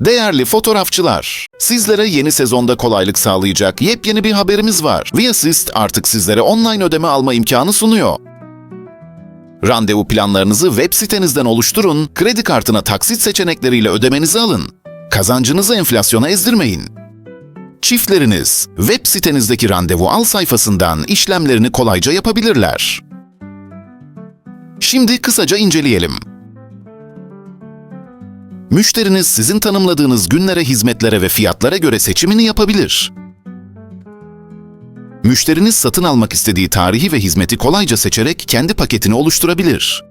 Değerli fotoğrafçılar, sizlere yeni sezonda kolaylık sağlayacak yepyeni bir haberimiz var. Viasist artık sizlere online ödeme alma imkanı sunuyor. Randevu planlarınızı web sitenizden oluşturun, kredi kartına taksit seçenekleriyle ödemenizi alın. Kazancınızı enflasyona ezdirmeyin. Çiftleriniz web sitenizdeki randevu al sayfasından işlemlerini kolayca yapabilirler. Şimdi kısaca inceleyelim. Müşteriniz sizin tanımladığınız günlere, hizmetlere ve fiyatlara göre seçimini yapabilir. Müşteriniz satın almak istediği tarihi ve hizmeti kolayca seçerek kendi paketini oluşturabilir.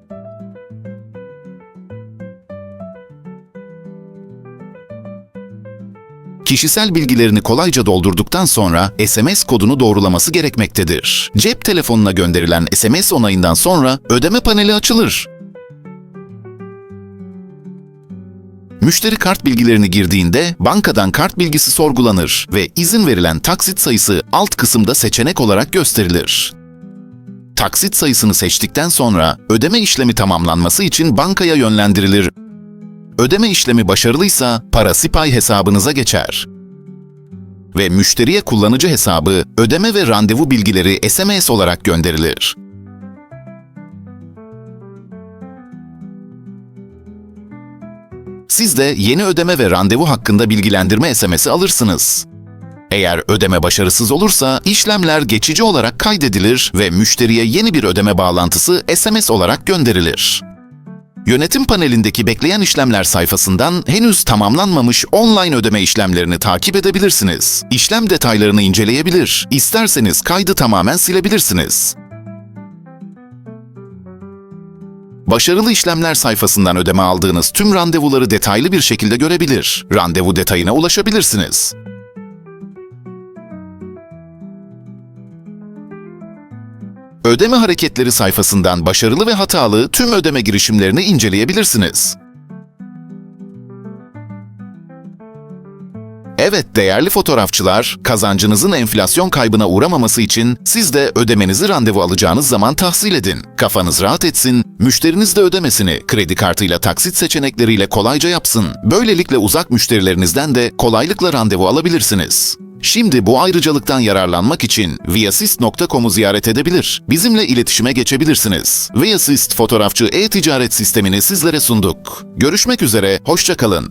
Kişisel bilgilerini kolayca doldurduktan sonra SMS kodunu doğrulaması gerekmektedir. Cep telefonuna gönderilen SMS onayından sonra ödeme paneli açılır. Müşteri kart bilgilerini girdiğinde bankadan kart bilgisi sorgulanır ve izin verilen taksit sayısı alt kısımda seçenek olarak gösterilir. Taksit sayısını seçtikten sonra ödeme işlemi tamamlanması için bankaya yönlendirilir. Ödeme işlemi başarılıysa para Sipay hesabınıza geçer. Ve müşteriye kullanıcı hesabı, ödeme ve randevu bilgileri SMS olarak gönderilir. Siz de yeni ödeme ve randevu hakkında bilgilendirme SMS'i alırsınız. Eğer ödeme başarısız olursa işlemler geçici olarak kaydedilir ve müşteriye yeni bir ödeme bağlantısı SMS olarak gönderilir. Yönetim panelindeki bekleyen işlemler sayfasından henüz tamamlanmamış online ödeme işlemlerini takip edebilirsiniz. İşlem detaylarını inceleyebilir, isterseniz kaydı tamamen silebilirsiniz. Başarılı işlemler sayfasından ödeme aldığınız tüm randevuları detaylı bir şekilde görebilir. Randevu detayına ulaşabilirsiniz. Ödeme hareketleri sayfasından başarılı ve hatalı tüm ödeme girişimlerini inceleyebilirsiniz. Evet değerli fotoğrafçılar, kazancınızın enflasyon kaybına uğramaması için siz de ödemenizi randevu alacağınız zaman tahsil edin. Kafanız rahat etsin, müşteriniz de ödemesini kredi kartıyla taksit seçenekleriyle kolayca yapsın. Böylelikle uzak müşterilerinizden de kolaylıkla randevu alabilirsiniz. Şimdi bu ayrıcalıktan yararlanmak için viasist.com'u ziyaret edebilir. Bizimle iletişime geçebilirsiniz. Viasist fotoğrafçı e-ticaret sistemini sizlere sunduk. Görüşmek üzere, hoşçakalın.